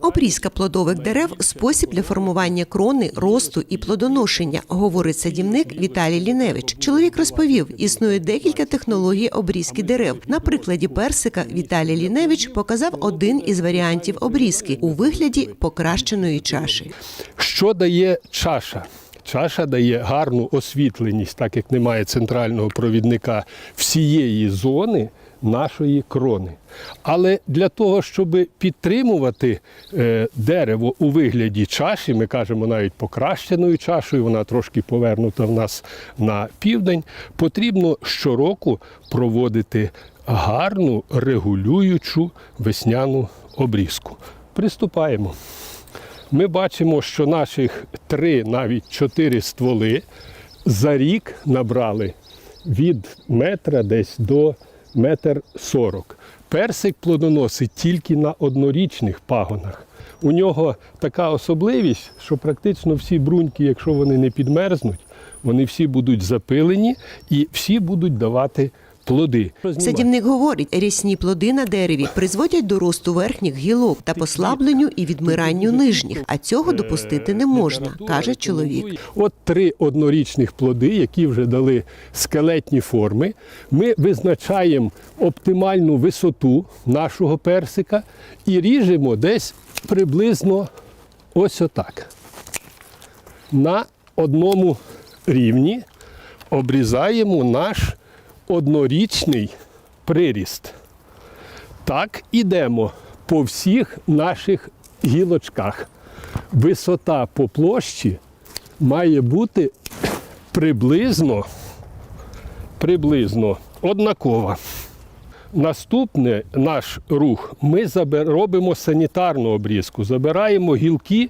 Обрізка плодових дерев спосіб для формування крони, росту і плодоношення, говорить садівник Віталій Ліневич. Чоловік розповів, існує декілька технологій обрізки дерев. На прикладі персика Віталій Ліневич показав один із варіантів обрізки у вигляді покращеної чаші. Що дає чаша? Чаша дає гарну освітленість, так як немає центрального провідника всієї зони нашої крони. Але для того, щоб підтримувати е, дерево у вигляді чаші, ми кажемо навіть покращеною чашею, вона трошки повернута в нас на південь, потрібно щороку проводити гарну регулюючу весняну обрізку. Приступаємо ми бачимо, що наших три, навіть чотири стволи за рік набрали від метра десь до метр сорок. Персик плодоносить тільки на однорічних пагонах. У нього така особливість, що практично всі бруньки, якщо вони не підмерзнуть, вони всі будуть запилені і всі будуть давати плоди. Садівник говорить, рясні плоди на дереві призводять до росту верхніх гілок та послабленню і відмиранню нижніх, а цього допустити не можна, каже чоловік. От три однорічних плоди, які вже дали скелетні форми. Ми визначаємо оптимальну висоту нашого персика і ріжемо десь приблизно ось отак. На одному рівні обрізаємо наш однорічний приріст. Так ідемо по всіх наших гілочках. Висота по площі має бути приблизно, приблизно однакова. Наступний наш рух ми робимо санітарну обрізку. Забираємо гілки,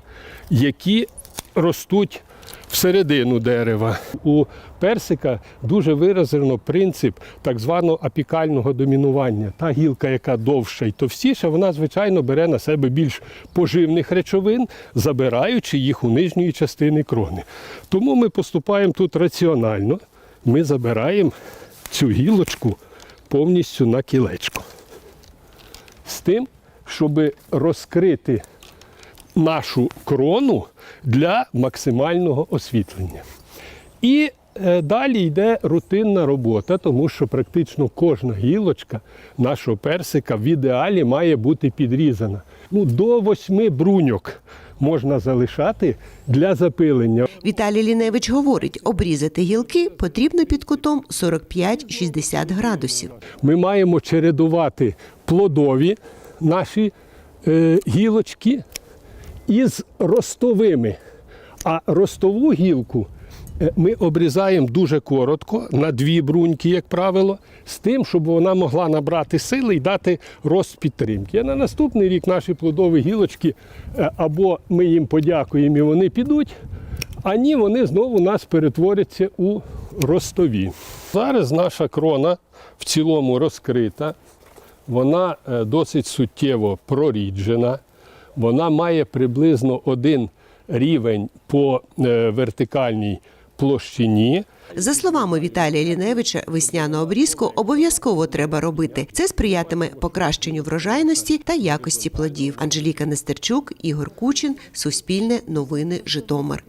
які ростуть всередину дерева. У персика дуже виражено принцип так званого апікального домінування. Та гілка, яка довша і товстіша, вона, звичайно, бере на себе більш поживних речовин, забираючи їх у нижньої частини крони. Тому ми поступаємо тут раціонально. Ми забираємо цю гілочку повністю на кілечко. З тим, щоб розкрити нашу крону для максимального освітлення. І е, далі йде рутинна робота, тому що практично кожна гілочка нашого персика в ідеалі має бути підрізана. Ну, до восьми бруньок можна залишати для запилення. Віталій Ліневич говорить, обрізати гілки потрібно під кутом 45-60 градусів. Ми маємо чередувати плодові наші е, гілочки із ростовими. А ростову гілку е, ми обрізаємо дуже коротко, на дві бруньки, як правило, з тим, щоб вона могла набрати сили і дати рост підтримки. На наступний рік наші плодові гілочки е, або ми їм подякуємо і вони підуть, а ні, вони знову у нас перетворяться у ростові. Зараз наша крона в цілому розкрита, вона е, досить суттєво проріджена, вона має приблизно один рівень по е, вертикальній площині. За словами Віталія Ліневича, весняну обрізку обов'язково треба робити. Це сприятиме покращенню врожайності та якості плодів. Анжеліка Нестерчук, Ігор Кучин, Суспільне новини, Житомир.